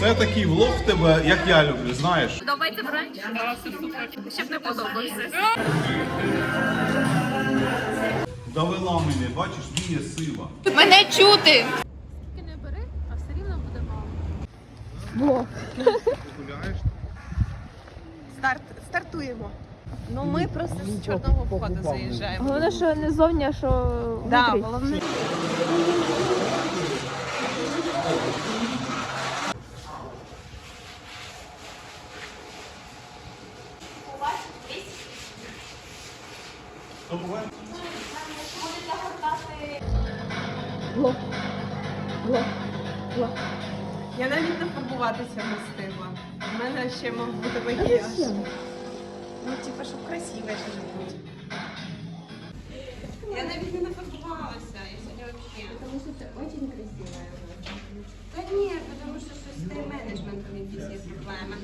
Це такий влог в тебе, як я люблю, знаєш. Подобається бранч? Щоб не подобався. Довела мене, бачиш, віє сила. Мене чути! Тільки не бери, а все рівно буде мало. Гуляєш? Старт, стартуємо. Ну ми просто з чорного входу заїжджаємо. Головне, що не зовні, а що Да, головне. Влог. Влог. Влог. Я навіть не фарбуватися не встигла. У мене ще мав бути макіяж. Ну, типа, щоб красиво ще бути. Я навіть не нафарбувалася, я сьогодні взагалі. Тому що це дуже красиво. Та ні, тому що щось з тайм-менеджментом якісь є проблеми.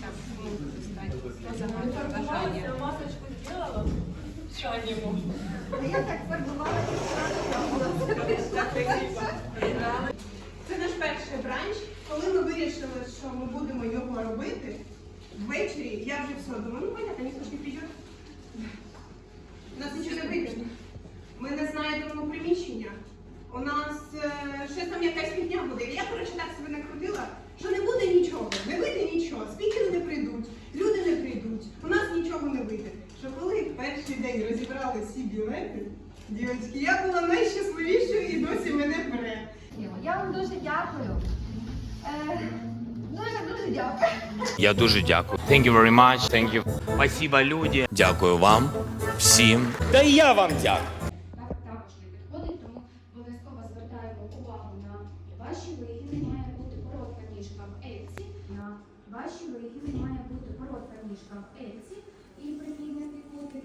Так, ну, достатньо. Бажання. Масочку зробила? Це наш перший бранч. Коли ми вирішили, що ми будемо його робити, ввечері я вже все думаю, ну понятно, ніхто ж не прийде. У нас нічого не вийде. Ми не знайдемо приміщення. У нас е, щось там якась фігня буде. Я, коротше, так себе накрутила, що не буде нічого, не вийде нічого, спікери не прийдуть, люди не прийдуть, у нас нічого не вийде. Що коли в перший день розібрали всі білети, дівчатки, я була найщасливішою і досі мене бере. Я вам дуже дякую. Е, дуже дуже дякую. Я дуже дякую. Thank you very much. Thank you. Спасибо, люди. Дякую вам всім. Та і я вам дякую. Так також не підходить, тому обов'язково звертаємо увагу на ваші вигини. Має бути коротка ніжка в ельці. На ваші вигини має бути коротка ніжка в ельці і припіднятий кутик.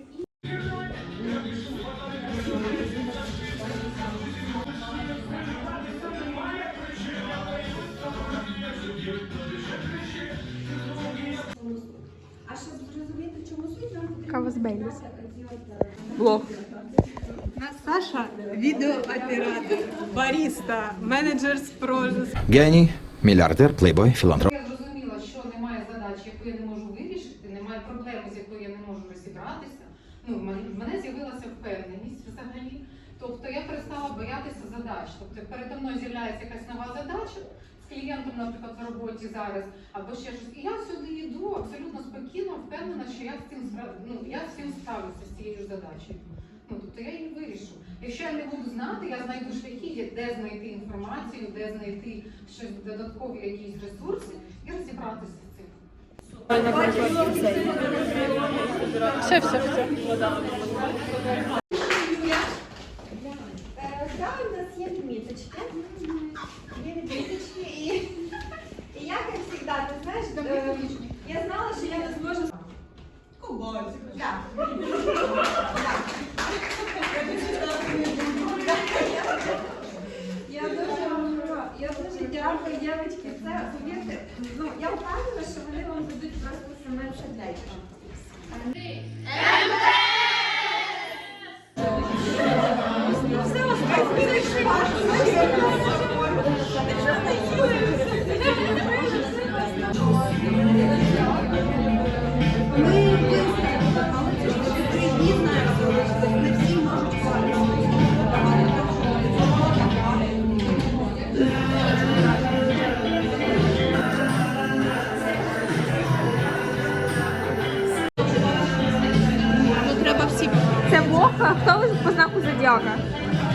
Бейліс. Влог. Саша відеооператор, баріста, менеджер з продажу. Геній, мільярдер, плейбой, філантроп. Я зрозуміла, що немає задачі, яку я не можу вирішити, немає проблеми, з якою я не можу розібратися. Ну, в мене- в мене з'явилася впевненість взагалі. Тобто я перестала боятися задач. Тобто передо мною з'являється якась нова задача з клієнтом, наприклад, в роботі зараз, або ще щось. І я сюди йду абсолютно спокійно, впевнена, що я з цим ну, я з цим справлюся з цією ж задачею. Ну, тобто я її вирішу. Якщо я не буду знати, я знайду шляхи, де знайти інформацію, де знайти щось додаткові якісь ресурси і розібратися з цим. Все, все, все. Е, Да, у нас є відміточки. Є відміточки і, і я, як завжди, ти знаєш, е, я знала, що я не зможу. Кубасик. Так. Я дуже дякую, дівчатки. Це повірте,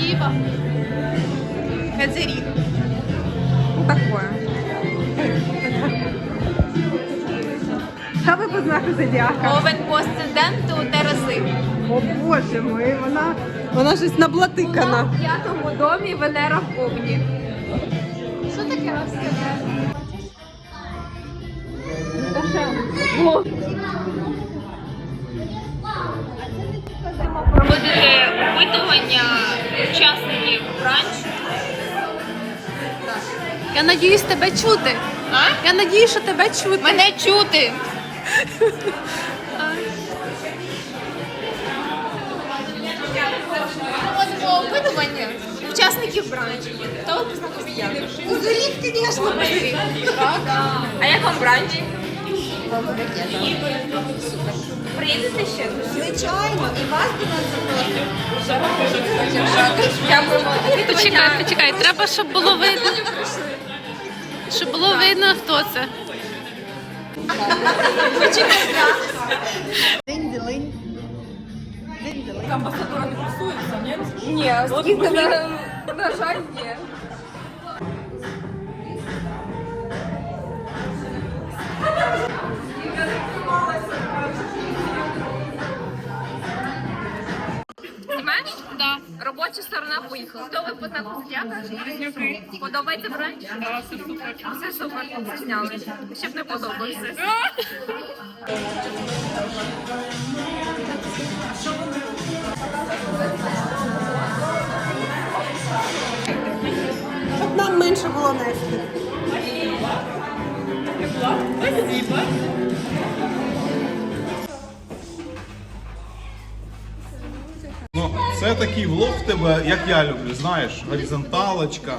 Діва. Козирі. Ну такое. Що ви по знаку зодіака? Овен по асценденту Тераси. О боже мой, вона, вона щось наблатикана. В п'ятому домі Венера в Овні. Що таке асцендент? Проводити опитування учасників бранчу. Я надіюсь тебе чути. А? Я надіюсь, що тебе чути. Мене чути. Проводимо опитування. учасників бранчу. Хто ви познайомився? Пузирів, звісно. А як вам бранч? Приїдете ще? Звичайно, і вас до нас запросимо. Дякуємо. Почекай, почекай, треба, щоб було видно. Щоб було видно, хто це. Ні, скільки на, на жаль, ні. Хто ви познайомився? Подобається бранч? Все супер. Все супер, зняли. Щоб не подобався. Щоб нам менше було нести. Ну, це такий влог в тебе, як я люблю, знаєш, горизонталочка.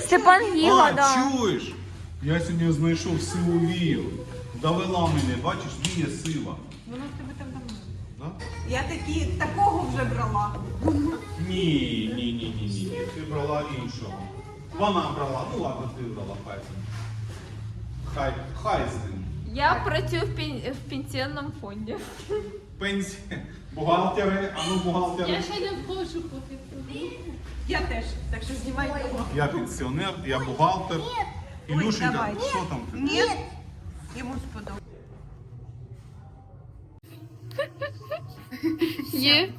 Степан А, чуєш? Я сьогодні знайшов сиву вію. Довела мене, бачиш, вія сива. Воно в тебе там давно. Да? Я такі, такого вже брала. Ні, ні, ні, ні, ні. Ти брала іншого. Вона брала, ну ладно, ти брала, ним. Хай, хай з ним. Я працюю в, пен... в пенсіонному фонді. Пенсія. Бухгалтери, а ну бухгалтери. ще не хочу поки. Я теж, так що знімай його. Я пенсіонер, я бухгалтер. Ілюшенька, давай. що там? ти? Ні. Йому сподобалось. Є.